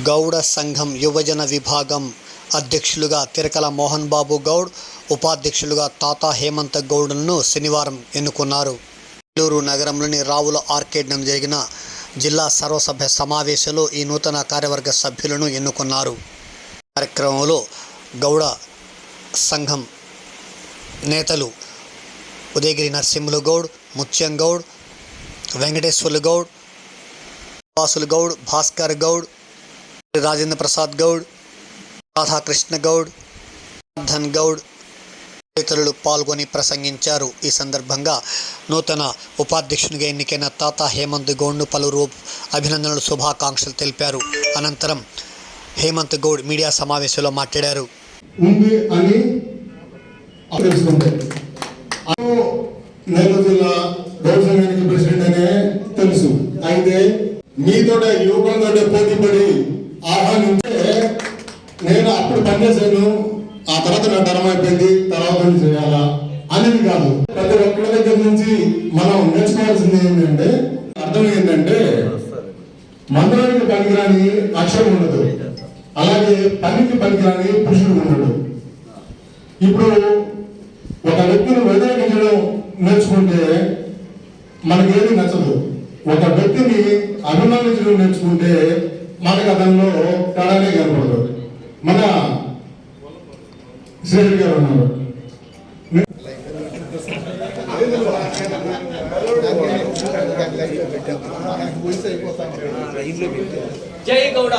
గౌడ సంఘం యువజన విభాగం అధ్యక్షులుగా తిరకల మోహన్ బాబు గౌడ్ ఉపాధ్యక్షులుగా తాతా హేమంత్ గౌడ్ను శనివారం ఎన్నుకున్నారు. నెల్లూరు నగరంలోని రావుల ఆర్కేడ్నం జరిగిన జిల్లా సర్వసభ్య సమావేశంలో ఈ నూతన కార్యవర్గ సభ్యులను ఎన్నుకున్నారు. కార్యక్రమంలో గౌడ సంఘం నేతలు ఉదయగిరి నరసింహులు గౌడ్ ముత్యం గౌడ్ వెంకటేశ్వర్లు గౌడ్ వాసులు గౌడ్ భాస్కర్ గౌడ్ రాజేంద్ర ప్రసాద్ గౌడ్ రాధాకృష్ణ గౌడ్ ధన్ గౌడ్ తదితరులు పాల్గొని ప్రసంగించారు. ఈ సందర్భంగా నూతన ఉపాధ్యక్షునిగా ఎన్నికైన తాత హేమంత్ గౌడ్ను పలువురు అభినందనలు శుభాకాంక్షలు తెలిపారు. అనంతరం హేమంత్ గౌడ్ మీడియా సమావేశంలో మాట్లాడారు. తెలుసు. అయితే మీతో యువకులతో పోటీ పడి ఆహ్వానించే నేను అప్పుడు పనిచేశాను. ఆ తర్వాత నా టర్మ్ అయిపోయింది. తర్వాత చేయాలా అనేది కాదు. ప్రతి ఒక్కరి దగ్గర నుంచి మనం నేర్చుకోవాల్సింది ఏంటంటే అర్థం ఏంటంటే మంత్రానికి పనికిరాని అక్షరం ఉండదు. అలాగే పనికి పనికిరాని పురుషుడు ఉండడు. ఇప్పుడు ఒక వ్యక్తిని వ్యతిరేకించడం నేర్చుకుంటే మనకేది నచ్చదు. ఒక వ్యక్తిని అభిమానించడం నేర్చుకుంటే మనకు అతనిలో తేడానే కనపడదు. మన శ్రీహరి గారు ఉన్నారు. జై గౌడ.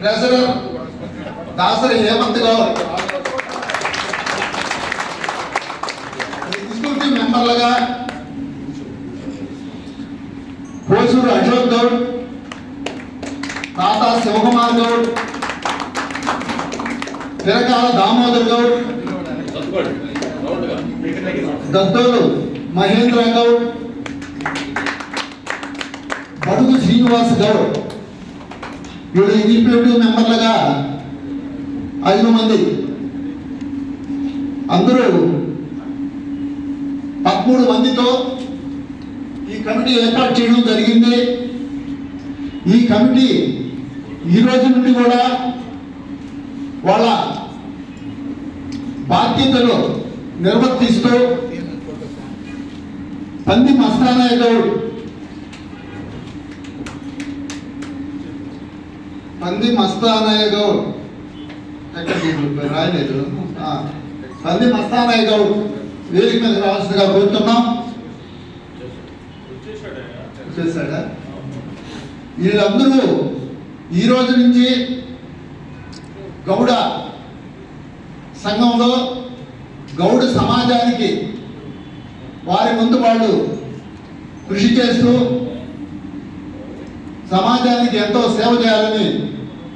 ట్రెజరర్ దాసరి హేమంత్ గౌడ్ ఎగ్జిక్యూటివ్ మెంబర్లుగా పోసూరు అశోక్ గౌడ్ తాతా శివకుమార్ గౌడ్. తిరకాల దామోదర్ గౌడ్. దత్తోలు మహేంద్ర గౌడ్. బడుగు శ్రీనివాస్ గౌడ్. వీళ్ళు ఎగ్జిక్యూటివ్ మెంబర్లుగా? ఐదు మంది. అందరూ పదమూడు మందితో ఈ కమిటీ ఏర్పాటు చేయడం జరిగింది. ఈ కమిటీ ఈ రోజు నుండి కూడా వాళ్ళ బాధ్యతలు నిర్వర్తిస్తూ పంది మస్తానాయ గౌడ్ పంది మస్తానయ్య గౌడ్ ఎక్కడ? రాయలేదు. పంది మస్తానయ్య గౌడ్ వేదిక మీద రావాల్సిందిగా కోరుతున్నాం. వచ్చేసాడా? వీళ్ళందరూ ఈ రోజు నుంచి గౌడ సంఘంలో గౌడ సమాజానికి వారి ముందు వాళ్ళు కృషి చేస్తూ సమాజానికి ఎంతో సేవ చేయాలని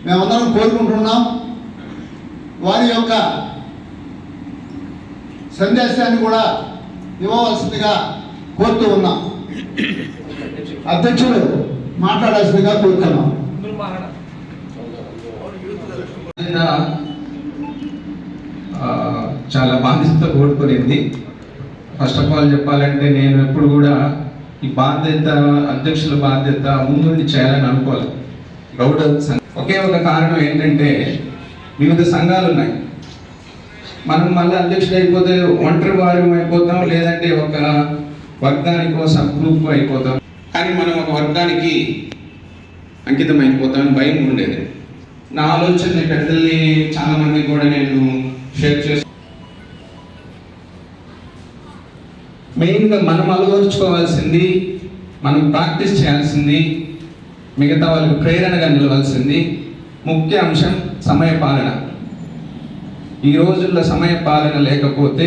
మేమందరం కోరుకుంటున్నాం. వారి యొక్క సందేశాన్ని కూడా ఇవ్వవలసిందిగా కోరుతూ ఉన్నాం. అధ్యక్షుడు మాట్లాడాల్సిందిగా కోరుతున్నాం. చాలా బాధ్యతతో కోరుకునింది ఫస్ట్ ఆఫ్ ఆల్ చెప్పాలంటే నేను ఎప్పుడు కూడా ఈ బాధ్యత అధ్యక్షుల బాధ్యత ముందుండి చేయాలని అనుకోవాలి గౌడ ఒకే ఒక కారణం ఏంటంటే వివిధ సంఘాలు ఉన్నాయి. మనం మళ్ళీ అధ్యక్షుడు అయిపోతే ఒంటరి వారి అయిపోతాం లేదంటే ఒక వర్గానికో సబ్ గ్రూప్ అయిపోతాం. కానీ మనం ఒక వర్గానికి అంకితం భయం ఉండేది. నా ఆలోచన పెద్దల్ని చాలా మంది కూడా నేను షేర్ చేసి మెయిన్గా మనం అలవరుచుకోవాల్సింది మనం ప్రాక్టీస్ చేయాల్సింది మిగతా వాళ్ళకి ప్రేరణగా నిలవాల్సింది ముఖ్య అంశం సమయ పాలన. ఈ రోజుల్లో సమయ పాలన లేకపోతే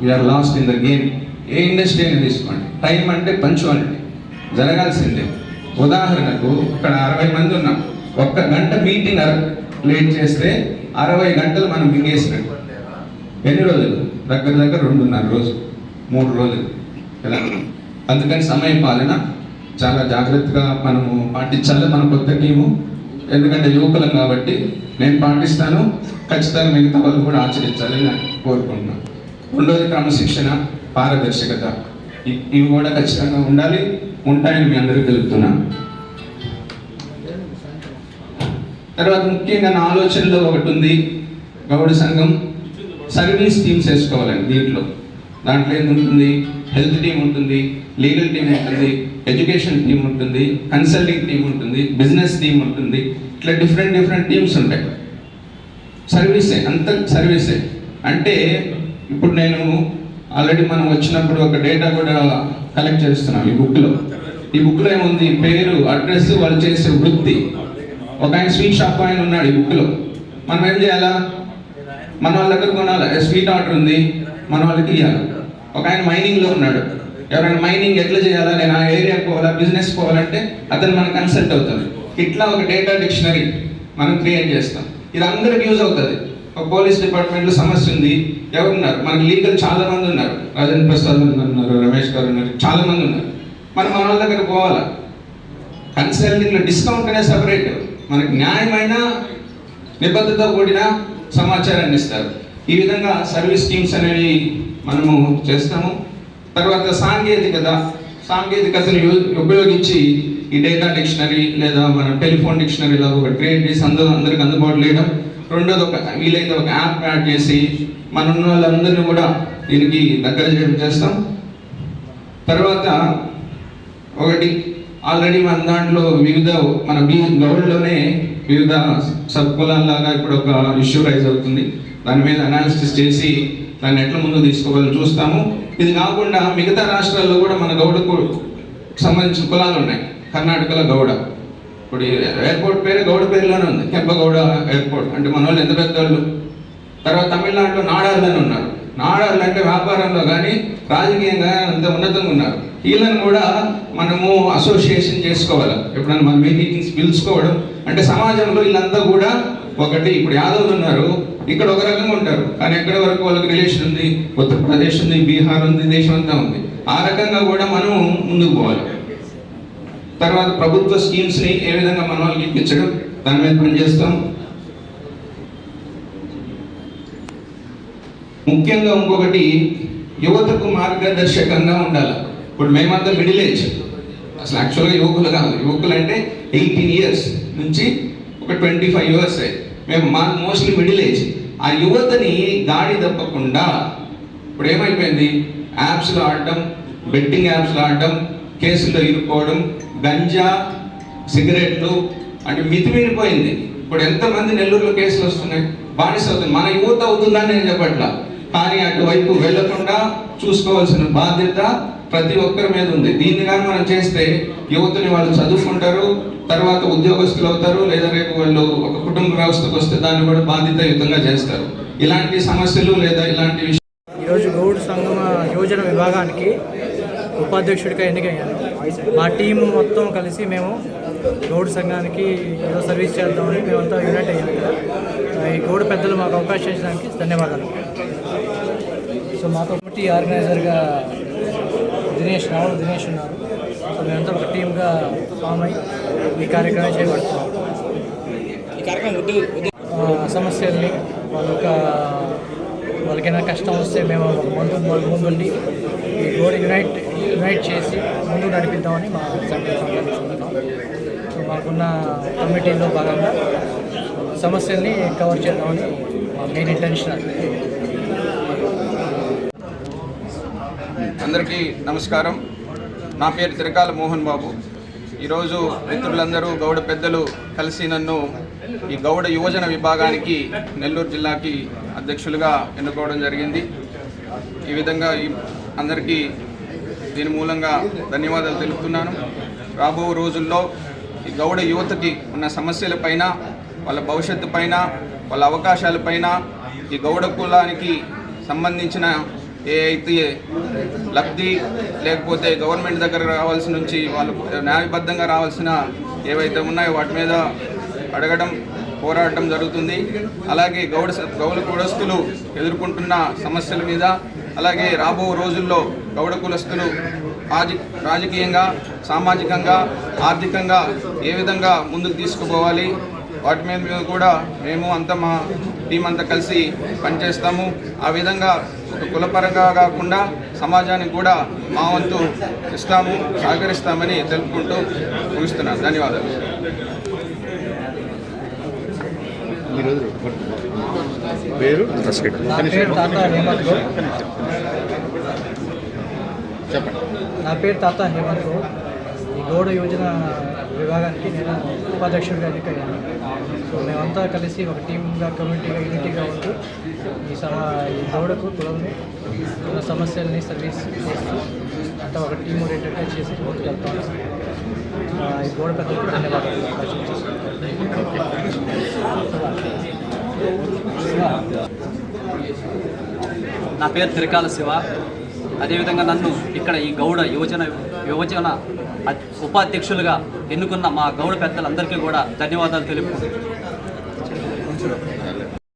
we are lost in the game A industry అయినా తీసుకోండి. టైం అంటే పంచువాలిటీ జరగాల్సిందే. ఉదాహరణకు ఇక్కడ అరవై మంది ఉన్నాం. ఒక్క గంట మీటింగ్ లేట్ చేస్తే అరవై గంటలు మనం మింగేసినట్టు ఎన్ని రోజులు? దగ్గర దగ్గర రెండున్నర రోజు మూడు రోజులు. కదా అందుకని సమయ పాలన చాలా జాగ్రత్తగా మనము పాటించాలి మన కొత్త టీము. ఎందుకంటే యువకులం కాబట్టి నేను పాటిస్తాను. ఖచ్చితంగా మిగతా వాళ్ళు కూడా ఆచరించాలని నేను కోరుకుంటున్నాను రెండోది క్రమశిక్షణ పారదర్శకత. ఇవి కూడా ఖచ్చితంగా ఉండాలి. ఉంటాయని మీ అందరికీ తెలుపుతున్నాను. తర్వాత ముఖ్యంగా నా ఆలోచనలో ఒకటి ఉంది. గౌడ సంఘం సర్వీస్ టీమ్స్ వేసుకోవాలండి దీంట్లో. దాంట్లో ఏది ఉంటుంది? హెల్త్ టీం ఉంటుంది లీగల్ టీం ఉంటుంది ఎడ్యుకేషన్ టీం ఉంటుంది కన్సల్టింగ్ టీం ఉంటుంది బిజినెస్ టీం ఉంటుంది. ఇట్లా డిఫరెంట్ డిఫరెంట్ టీమ్స్ ఉంటాయి. సర్వీసే అంత సర్వీసే. అంటే ఇప్పుడు నేను ఆల్రెడీ మనం వచ్చినప్పుడు ఒక డేటా కూడా కలెక్ట్ చేస్తున్నాం ఈ బుక్లో ఈ బుక్లో ఏముంది? పేరు అడ్రస్ వాళ్ళు చేసే వృత్తి. ఒక ఆయన స్వీట్ షాప్ ఆయన ఉన్నాడు ఈ బుక్లో మనం ఏం చేయాలా? మన వాళ్ళ దగ్గర కొనాలి? స్వీట్ ఆర్డర్ ఉంది? మన వాళ్ళకి ఇవ్వాలి ఒక ఆయన మైనింగ్లో ఉన్నాడు. ఎవరైనా మైనింగ్ ఎట్లా చేయాలా? నేను ఆ ఏరియాకి పోవాలా? బిజినెస్ పోవాలంటే అతను మనకు కన్సల్ట్ అవుతుంది ఇట్లా ఒక డేటా డిక్షనరీ మనం క్రియేట్ చేస్తాం. ఇది అందరికి యూజ్ అవుతుంది. ఒక పోలీస్ డిపార్ట్మెంట్లో సమస్య ఉంది. ఎవరున్నారు? మనకి లీగల్ చాలా మంది ఉన్నారు. రాజేంద్ర ప్రసాద్ ఉన్నారు రమేష్ గారు ఉన్నారు చాలా మంది ఉన్నారు. మనం మన వాళ్ళ దగ్గర పోవాలా? కన్సల్టింగ్లో డిస్కౌంట్ అనే సపరేట్ మనకి న్యాయమైన నిబద్ధత కూడిన సమాచారాన్ని ఇస్తారు. ఈ విధంగా సర్వీస్ స్కీమ్స్ అనేవి మనము చేస్తాము. తర్వాత సాంకేతికత. సాంకేతికతను ఉపయోగించి ఈ డేటా డిక్షనరీ లేదా మన టెలిఫోన్ డిక్షనరీ లాగా ఒక క్రియేట్ చేసి అందరూ అందరికి అందుబాటులో వేయడం రెండోది ఒక వీలైతే ఒక యాప్ యాడ్ చేసి మన ఉన్న వాళ్ళందరినీ కూడా దీనికి దగ్గర చేయడం చేస్తాం. తర్వాత ఒకటి ఆల్రెడీ మన దాంట్లో వివిధ మన బీ గౌడ్లోనే వివిధ సబ్ కులాల్లాగా ఇప్పుడు ఒక ఇష్యూ రైజ్ అవుతుంది. దాని మీద అనాలిసిస్ చేసి దాన్ని ఎట్లా ముందు తీసుకోవాలని చూస్తాము. ఇది కాకుండా మిగతా రాష్ట్రాల్లో కూడా మన గౌడకు సంబంధించిన కులాలు ఉన్నాయి. కర్ణాటకలో గౌడ. ఇప్పుడు ఎయిర్పోర్ట్ పేరు గౌడ పేరులోనే ఉంది. కెంపగౌడ ఎయిర్పోర్ట్ అంటే మన వాళ్ళు ఎంత పెద్ద వాళ్ళు తర్వాత తమిళనాడులో నాడార్లు అని ఉన్నారు. నాడార్లు అంటే వ్యాపారంలో కానీ రాజకీయంగా అంత ఉన్నతంగా ఉన్నారు. వీళ్ళని కూడా మనము అసోసియేషన్ చేసుకోవాలి. ఎప్పుడైనా మన మీటింగ్స్ పిలుచుకోవడం. అంటే సమాజంలో వీళ్ళంతా కూడా ఒకటి ఇప్పుడు యాదవులు ఉన్నారు. ఇక్కడ ఒక రకంగా ఉంటారు. కానీ ఎక్కడ వరకు వాళ్ళకి రిలేషన్ ఉంది? ఉత్తరప్రదేశ్ ఉంది బీహార్ ఉంది దేశం అంతా ఉంది. ఆ రకంగా కూడా మనం ముందుకు పోవాలి. తర్వాత ప్రభుత్వ స్కీమ్స్ని ఏ విధంగా మన వాళ్ళకి ఇప్పించడం దాని మీద పనిచేస్తాం. ముఖ్యంగా ఇంకొకటి యువతకు మార్గదర్శకంగా ఉండాలి. ఇప్పుడు మేమంతా మిడిల్ ఏజ్ అసలు యాక్చువల్గా యువకులు కాదు. యువకులు అంటే ఎయిటీన్ ఇయర్స్ నుంచి ఒక ట్వంటీ ఫైవ్ ఇయర్స్ మేము మా మోస్ట్లీ మిడిల్ ఏజ్ ఆ యువతని గాడి తప్పకుండా ఇప్పుడు ఏమైపోయింది? యాప్స్లో ఆడటం బెట్టింగ్ యాప్స్లో ఆడటం కేసుల్లో ఇరుక్కోవడం గంజా సిగరెట్లు అంటే మితిమీరిపోయింది. ఇప్పుడు ఎంతమంది నెల్లూరులో కేసులు వస్తున్నాయి? బానిస అవుతుంది. మన యువత అవుతుందని నేను చెప్పట్లా. కానీ అటువైపు వెళ్ళకుండా చూసుకోవాల్సిన బాధ్యత ప్రతి ఒక్కరి మీద ఉంది. దీన్ని కానీ మనం చేస్తే యువతని వాళ్ళు చదువుకుంటారు తర్వాత ఉద్యోగస్తులు అవుతారు లేదా రేపు వాళ్ళు ఒక కుటుంబ వ్యవస్థకు వస్తే దాన్ని కూడా బాధ్యతాయుతంగా చేస్తారు. ఇలాంటి సమస్యలు లేదా ఇలాంటి విషయాలు ఈరోజు గౌడ్ సంగమ యోజన విభాగానికి ఉపాధ్యక్షుడిగా ఎన్నికయ్యాను మా టీం మొత్తం కలిసి మేము గౌడ్ సంఘానికి ఏదో సర్వీస్ చేద్దామని మేమంతా యునైట్ అయ్యాము ఈ గౌడ్ పెద్దలు మాకు అవకాశం ఇచ్చడానికి ధన్యవాదాలు. సో మాతో కమిటీ ఆర్గనైజర్గా దినేష్ రావుల దినేష్ ఉన్నారు. సో మేమంతా ఒక టీమ్గా ఫామ్ అయ్యి ఈ కార్యక్రమం ఆ, సమస్యల్ని వాళ్ళ యొక్క వాళ్ళకైనా కష్టం వస్తే మేము ముందు ముందుండి ఈ గోడ యునైట్ యునైట్ చేసి ముందు నడిపిద్దామని మా సంకల్పం సో మాకున్న కమిటీలో భాగంగా సమస్యల్ని కవర్ చేద్దామని మా మెయిన్ ఇంటెన్షన్ అందరికీ నమస్కారం. నా పేరు తిరకాల మోహన్ బాబు. ఈరోజు మిత్రులందరూ గౌడ పెద్దలు కలిసి నన్ను ఈ గౌడ యువజన విభాగానికి నెల్లూరు జిల్లాకి అధ్యక్షులుగా ఎన్నుకోవడం జరిగింది. ఈ విధంగా ఈ అందరికీ దీని మూలంగా ధన్యవాదాలు తెలుపుతున్నాను. రాబో రోజుల్లో ఈ గౌడ యువతకి ఉన్న సమస్యలపైన వాళ్ళ భవిష్యత్తు పైన వాళ్ళ అవకాశాలపైన ఈ గౌడ కులానికి సంబంధించిన ఏ అయితే లబ్ధి లేకపోతే గవర్నమెంట్ దగ్గర రావాల్సి నుంచి వాళ్ళు న్యాయబద్ధంగా రావాల్సిన ఏవైతే ఉన్నాయో వాటి మీద అడగడం పోరాడటం జరుగుతుంది. అలాగే గౌడ గౌడ కులస్తులు ఎదుర్కొంటున్న సమస్యల మీద అలాగే రాబో రోజుల్లో గౌడ కులస్తులు రాజ రాజకీయంగా సామాజికంగా ఆర్థికంగా ఏ విధంగా ముందుకు తీసుకుపోవాలి? వాటి మీద మీద కూడా మేము అంతా మా టీం అంతా కలిసి పనిచేస్తాము. ఆ విధంగా ఒక కులపరంగా కాకుండా సమాజానికి కూడా మా వంతు ఇస్తాము సహకరిస్తామని తెలుపుకుంటూ ముగిస్తున్నాను. ధన్యవాదాలు. పేరు? నా పేరు తాత హేమంత్ గౌడ్. నా పేరు తాత హేమంత్ ఈ గౌడ యోజన విభాగానికి నేను ఉపాధ్యక్షుడిగా ఎన్నికయ్యాను. సో మేమంతా కలిసి ఒక టీమ్గా కమ్యూనిటీగా యూనిటీగా ఉంటూ ఈ సమ ఈ గౌడకు కులంని కుల సమస్యల్ని సర్వీస్ చేస్తూ అంతా ఒక టీమ్ ఓరియంటెడ్గా చేసి ముందుకు వెళ్తాం. ఈ గౌడ పెద్దలకు ధన్యవాదాలు. నా పేరు తిరకాల శివ. అదేవిధంగా నన్ను ఇక్కడ ఈ గౌడ యువజన యువజన ఉపాధ్యక్షులుగా ఎన్నుకున్న మా గౌడ పెద్దలందరికీ కూడా ధన్యవాదాలు తెలుపుకుంటున్నాను.